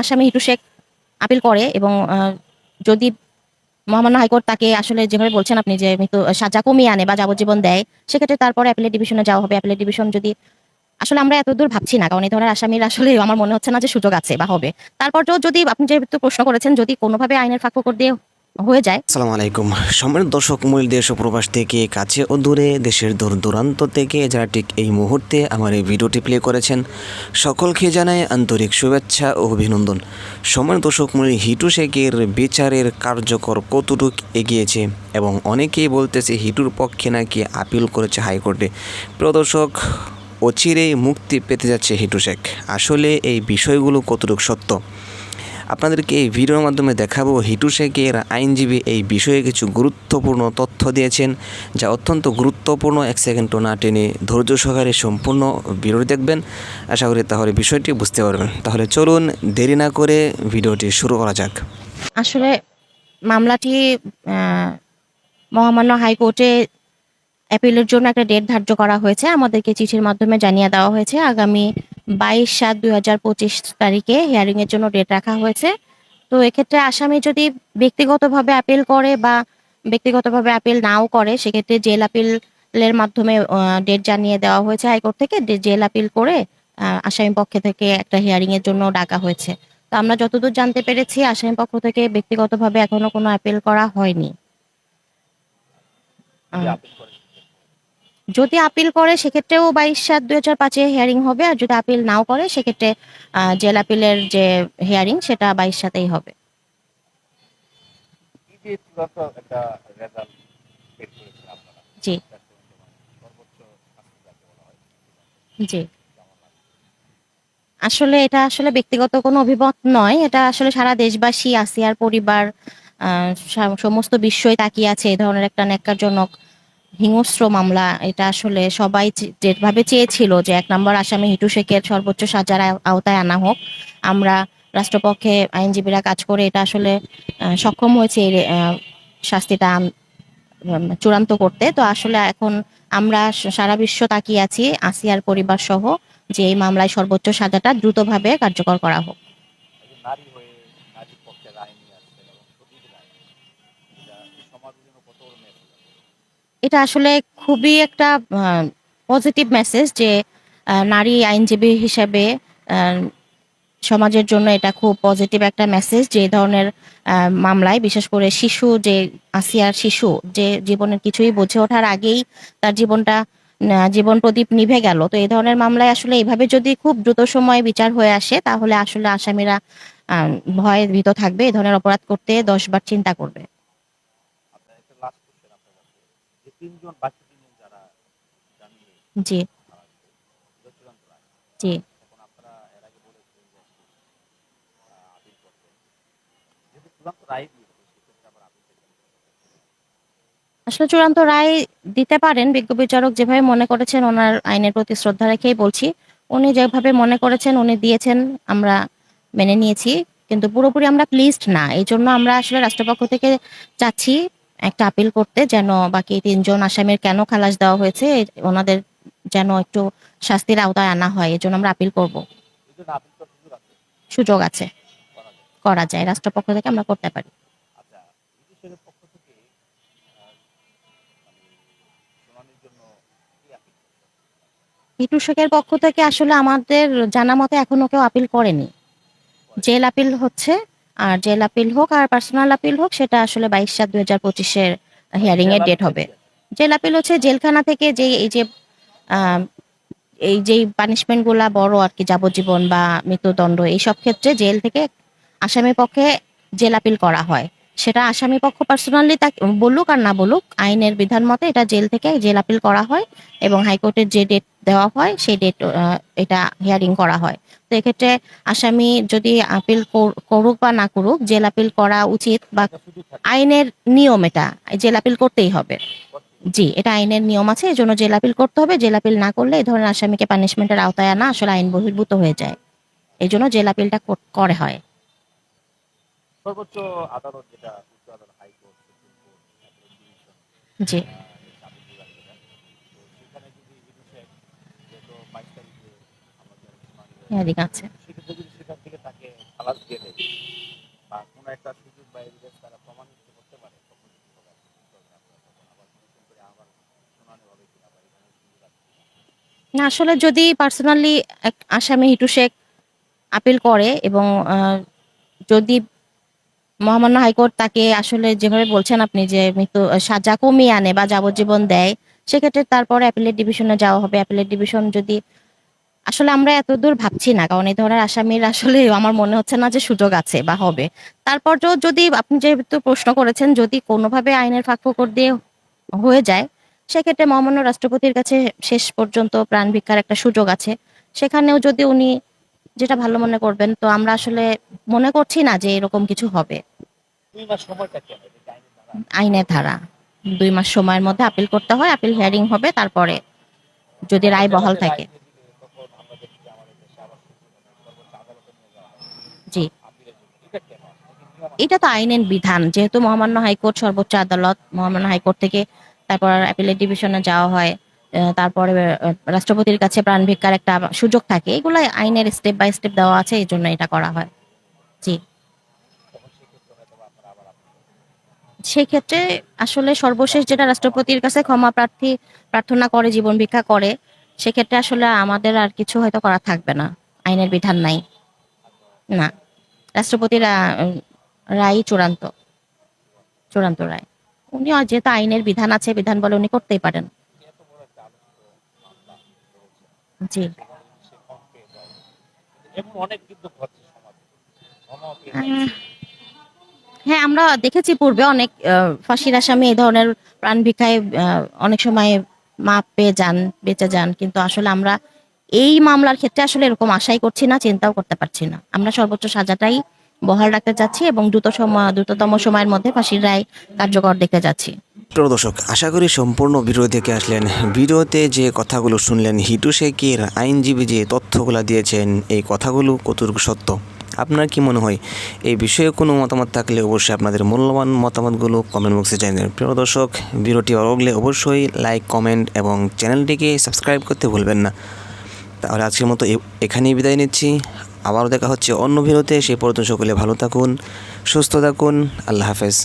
আসামি হিটু শেখ আপিল করে এবং যদি মহামান্য হাইকোর্ট তাকে আসলে যেভাবে বলছেন আপনি যে মৃত্যু সাজা কমিয়ে আনে বা যাবজ্জীবন দেয়, সেক্ষেত্রে তারপরে অ্যাপেলের ডিভিশনে যাওয়া হবে। অ্যাপেলের ডিভিশন যদি, আসলে আমরা এত দূর ভাবছি না, কারণ এই ধরনের আসামির আসলে আমার মনে হচ্ছে না যে সুযোগ আছে বা হবে। তারপর যদি আপনি যেহেতু প্রশ্ন করেছেন, যদি কোনোভাবে আইনের ফাঁক দিয়ে হয়ে যায়। আসসালামু আলাইকুম। সম্মানিত দর্শক, মূল দেশ ও প্রবাস থেকে কাছে ও দূরে, দেশের দূর দূরান্ত থেকে যারা ঠিক এই মুহূর্তে আমার এই ভিডিওটি প্লে করেছেন, সকলকে জানাই আন্তরিক শুভেচ্ছা ও অভিনন্দন। সম্মানিত দর্শক, মূল হিটু শেখের বিচারের কার্যকর কতটুক এগিয়েছে এবং অনেকেই বলতেছে হিটুর পক্ষে নাকি আপিল করেছে হাইকোর্টে। প্রিয় দর্শক, অচিরেই মুক্তি পেতে যাচ্ছে হিটু শেখ। আসলে এই বিষয়গুলো কতটুকু সত্য? আপনাদেরকে এই ভিডিওর মাধ্যমে দেখাবো হিটু শেখের আইনজীবী এই বিষয়ে কিছু গুরুত্বপূর্ণ তথ্য দিয়েছেন, যা অত্যন্ত গুরুত্বপূর্ণ। এক সেকেন্ডও না টেনে ধৈর্য সহকারে সম্পূর্ণ ভিডিও দেখবেন। আশা করি তাহলে বিষয়টি বুঝতে পারবেন। তাহলে চলুন দেরি না করে ভিডিওটি শুরু করা যাক। আসলে মামলাটি মহামান্য হাইকোর্টে অ্যাপিলের জন্য একটা ডেট ধার্য করা হয়েছে। আমাদেরকে চিঠির মাধ্যমে জানিয়ে দেওয়া হয়েছে। আগামী বাইশ সাত দুই হাজার পঁচিশ তারিখে হিয়ারিং এর জন্য ডেট রাখা হয়েছে। তো এক্ষেত্রে আসামি যদি ব্যক্তিগতভাবে আপিল করে বা ব্যক্তিগতভাবে আপিল নাও করে সেক্ষেত্রে জেল আপিলের মাধ্যমে ডেট জানিয়ে দেওয়া হয়েছে হাইকোর্ট থেকে জেল আপিল করে আহ, আসামি পক্ষে থেকে একটা হিয়ারিং এর জন্য ডাকা হয়েছে। তো আমরা যতদূর জানতে পেরেছি আসামি পক্ষ থেকে ব্যক্তিগতভাবে এখনও কোনো আপিল করা হয়নি। আহ, যদি আপিল করে সেক্ষেত্রেও বাইশ সাত দুই হাজার পাঁচে হিয়ারিং হবে। আর যদি আপিল নাও করে সেক্ষেত্রে জেল আপিলের যে হিয়ারিং সেটা বাইশ সাতেই হবে। জি। জি। আসলে এটা আসলে ব্যক্তিগত কোনো অভিমত নয়। এটা আসলে সারা দেশবাসী আসিয়ার পরিবার আহ, সমস্ত বিশ্বই তাকিয়ে আছে এই ধরনের একটা ন্যাক্কারজনক হিংস্র মামলা, এটা আসলে সবাই যেভাবে চেয়েছিল যে এক নম্বর আসামি হিটু শেখের সর্বোচ্চ সাজার আওতায় আনা হোক, আমরা রাষ্ট্রপক্ষে আইনজীবীরা কাজ করে এটা আসলে সক্ষম হয়েছে এই শাস্তিটা চূড়ান্ত করতে। তো আসলে এখন আমরা সারা বিশ্ব তাকিয়ে আছি, আসিয়ার পরিবার সহ যে এই মামলায় সর্বোচ্চ সাজাটা দ্রুতভাবে কার্যকর করা হোক একজন নারী হয়ে নারীর পক্ষে রায় নিয়ে আসছেন এবং সঠিক রায় এটা এই সমাজের জন্য কত বড় মেসেজ এটা আসলে খুবই একটা পজিটিভ মেসেজ যে নারী আইনজীবী হিসেবে সমাজের জন্য এটা খুব পজিটিভ একটা মেসেজ যে ধরনের মামলায়, বিশেষ করে শিশু যে, আসিয়ার শিশু যে জীবনের কিছুই বুঝে ওঠার আগেই তার জীবনটা জীবন প্রদীপ নিভে গেল। তো এই ধরনের মামলায় আসলে এইভাবে যদি খুব দ্রুত সময়ে বিচার হয়ে আসে, তাহলে আসলে আসামিরা ভয়ে ভীত থাকবে, এই ধরনের অপরাধ করতে দশবার চিন্তা করবে আপনার একটা লাস্ট কোশ্চেন আপনার কাছে যে তিনজন বাকি তিনজন যারা জামিনে জি। জি। আসলে চূড়ান্ত রায় দিতে পারেন বিজ্ঞ বিচারক যেভাবে মনে করেছেন ওনার আইনের প্রতি শ্রদ্ধা রেখেই বলছি। উনি যেভাবে মনে করেছেন উনি দিয়েছেন আমরা মেনে নিয়েছি। কিন্তু পুরোপুরি আমরা প্লিজড না। এই জন্য আমরা আসলে রাষ্ট্রপক্ষ থেকে চাচ্ছি একটা আপিল করতে যেন বাকি তিনজন আসামির কেন খালাস দেওয়া হয়েছে, ওনাদের যেন একটু শাস্তির আওতায় আনা হয় এই জন্য আমরা আপিল করব। সুযোগ আছে। করা যায়, রাষ্ট্রপক্ষ থেকে আমরা করতে পারি। শেখের পক্ষ থেকে আসলে আমাদের জানা মতে এখনও কেউ আপিল করেনি। জেল আপিল হচ্ছে আর জেল আপিল হোক আর পার্সোনাল আপিল হোক সেটা আসলে বাইশ সাত দুই হাজার পঁচিশের হিয়ারিং এর ডেট হবে। জেল আপিল হচ্ছে জেলখানা থেকে যে এই যে আহ, এই যে পানিশমেন্টগুলা বড় আর কি যাবজ্জীবন বা মৃত্যুদণ্ড এইসব ক্ষেত্রে জেল থেকে আসামি পক্ষে জেল আপিল করা হয়। সেটা আসামি পক্ষ পার্সোনালি তা বলুক আর না বলুক, আইনের বিধান মতে এটা জেল থেকে জেল আপিল করা হয় এবং হাইকোর্টের যে ডেট দেওয়া হয় সেই ডেট এটা হিয়ারিং করা হয়। তো এক্ষেত্রে আসামি যদি আপিল কর- করুক বা না করুক, জেল আপিল করা উচিত বা আইনের নিয়ম এটা, জেল আপিল করতেই হবে। জি, এটা আইনের নিয়ম আছে এই জন্য জেল আপিল করতে হবে, জেল আপিল না করলে এই ধরনের আসামিকে পানিশমেন্টের আওতায় আনা আসলে আইন বহির্ভূত হয়ে যায়। এই জন্য জেল আপিলটা করে হয়। সর্বোচ্চ আদালত যেটা উচ্চ আদালত হাইকোর্ট সুপ্রিম কোর্ট জি। আপিল বিভাগ যেটা তো সেখানে যদি হিটু শেখ যেহেতু বাইশ তারিখে আমাদের শুনানি রয়েছে, হিয়ারিং আছে। সেক্ষেত্রে যদি সেখান থেকে তাকে খালাস দিয়ে দেবে বা কোনো একটা সুযোগ বা এভিডেন্স তারা প্রমাণিত করতে পারে তখন কি হবে? কি করবেন? আপনারা তখন আবার নতুন করে আবার শুনানি হবে কিনা বা এখানে সুযোগ আছে না আসলে যদি পার্সোনালি আসামি হিটু শেখ আপিল করে এবং যদি মহামান্য হাইকোর্ট তাকে আসলে যেভাবে বলছেন আপনি যে মৃত্যু সাজা কমিয়ে আনে বা যাবজ্জীবন দেয়, সেক্ষেত্রে তারপরে অ্যাপিলেট ডিভিশনে যাওয়া হবে। অ্যাপিলেট ডিভিশন যদি, আসলে আমরা এতদূর ভাবছি না, কারণ এই ধরনের আসামির আসলে আমার মনে হচ্ছে না যে সুযোগ আছে বা হবে। তারপর যদি আপনি যেহেতু প্রশ্ন করেছেন, যদি কোনোভাবে আইনের ফাঁকফোকর দিয়ে হয়ে যায়, সেক্ষেত্রে মহামান্য রাষ্ট্রপতির কাছে শেষ পর্যন্ত প্রাণ ভিক্ষার একটা সুযোগ আছে। সেখানেও যদি উনি যেটা ভালো মনে করবেন তো আমরা আসলে মনে করছি না যে এরকম কিছু হবে। আইনের ধারা দুই মাস সময়ের মধ্যে আপিল করতে হয় আপিল হিয়ারিং হবে তারপরে যদি রায় বহাল থাকে। যাওয়া হয় জি। এটা তো আইনের বিধান যেহেতু মহামান্য হাইকোর্ট সর্বোচ্চ আদালত মহামান্য হাইকোর্ট থেকে তারপর অ্যাপিলেট ডিভিশনে যাওয়া হয়। তারপরে রাষ্ট্রপতির কাছে প্রাণ ভিক্ষার একটা সুযোগ থাকে। এগুলো আইনের স্টেপ বাই স্টেপ দেওয়া আছে, এই জন্য এটা করা হয়। জি। সেক্ষেত্রে আসলে সর্বশেষ যেটা রাষ্ট্রপতির কাছে ক্ষমা প্রার্থী, প্রার্থনা করে, জীবন ভিক্ষা করে, সেক্ষেত্রে আসলে আমাদের আর কিছু হয়তো করা থাকবে না। আইনের বিধান নাই। না। রাষ্ট্রপতির রায় চূড়ান্ত। চূড়ান্ত রায়। উনি যেহেতু আইনের বিধান আছে, বিধান বলে উনি করতেই পারেন এত বড় একটা আলোচিত মামলা রয়েছে জি সেখানে যদি সে কম পেয়ে যায় কিন্তু এমন অনেক কিন্তু ঘটছে সমাজে ক্ষমাও পেয়ে আহ, হ্যাঁ আমরা দেখেছি পূর্বে অনেক ফাঁসির আসামি এই ধরনের প্রাণ ভিক্ষায় অনেক সময় মাপ পেয়ে যান বেঁচে যান। কিন্তু আসলে আমরা এই মামলার ক্ষেত্রে আসলে এরকম আশাই করছি না চিন্তাও করতে পারছি না। আমরা সর্বোচ্চ সাজাটাই বহাল রাখতে চাচ্ছি এবং দ্রুত সময় দ্রুততম সময়ের মধ্যে ফাঁসির রায় কার্যকর দেখতে যাচ্ছি। প্রিয় দর্শক, আশা করি সম্পূর্ণ ভিডিও দেখে আসলেন। ভিডিওতে যে কথাগুলো শুনলেন, হিটু শেখের আইনজীবী যে তথ্যগুলো দিয়েছেন, এই কথাগুলো কতটুকু সত্য? আপনার কি মনে হয়? এই বিষয়ে কোনো মতামত থাকলে অবশ্যই আপনাদের মূল্যবান মতামতগুলো কমেন্ট বক্সে জানাবেন প্রিয় দর্শক, ভিডিওটি ভালো লাগলে অবশ্যই লাইক কমেন্ট এবং চ্যানেলটিকে সাবস্ক্রাইব করতে ভুলবেন না। তাহলে আজকের মতো এখানেই বিদায় নিচ্ছি। আবারও দেখা হচ্ছে অন্য ভিডিওতে। সেই পর্যন্ত সকলে ভালো থাকুন, সুস্থ থাকুন। আল্লাহ হাফেজ।